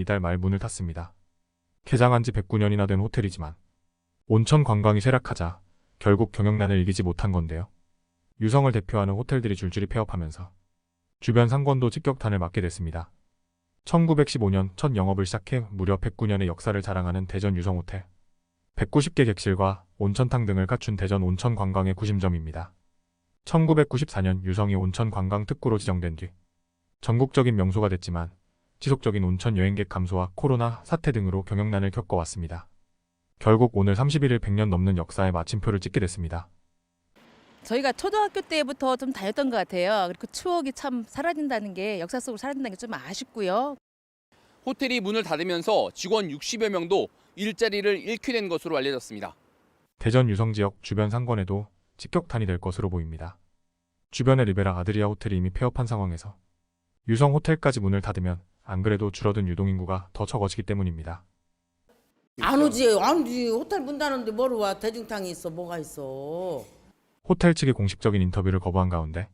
이달 말 문을 닫습니다. 개장한 지 109년이나 된 호텔이지만 온천 관광이 쇠락하자 결국 경영난을 이기지 못한 건데요. 유성을 대표하는 호텔들이 줄줄이 폐업하면서 주변 상권도 직격탄을 맞게 됐습니다. 1915년 첫 영업을 시작해 무려 109년의 역사를 자랑하는 대전 유성호텔. 190개 객실과 온천탕 등을 갖춘 대전 온천 관광의 구심점입니다. 1994년 유성이 온천 관광 특구로 지정된 뒤 전국적인 명소가 됐지만 지속적인 온천 여행객 감소와 코로나 사태 등으로 경영난을 겪어왔습니다. 결국 오늘 31일 100년 넘는 역사의 마침표를 찍게 됐습니다. 저희가 초등학교 때부터 좀 다녔던 것 같아요. 그 추억이 참 사라진다는 게 역사 속으로 사라진다는 게 좀 아쉽고요. 호텔이 문을 닫으면서 직원 60여 명도 일자리를 잃게 된 것으로 알려졌습니다. 대전 유성 지역 주변 상권에도 직격탄이 될 것으로 보입니다. 주변의 리베라 아드리아 호텔이 이미 폐업한 상황에서 유성 호텔까지 문을 닫으면 안 그래도 줄어든 유동인구가 더 적어지기 때문입니다. 안 오지 안 오지 호텔 문 닫는데 뭐로 와 대중탕이 있어 뭐가 있어 호텔 측이 공식적인 인터뷰를 거부한 가운데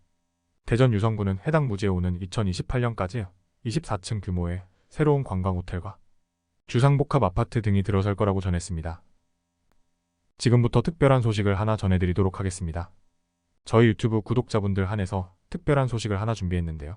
대전 유성구는 해당 무지에 오는 2028년까지 24층 규모의 새로운 관광 호텔과 주상복합 아파트 등이 들어설 거라고 전했습니다. 지금부터 특별한 소식을 하나 전해드리도록 하겠습니다. 저희 유튜브 구독자분들 한해서 특별한 소식을 하나 준비했는데요.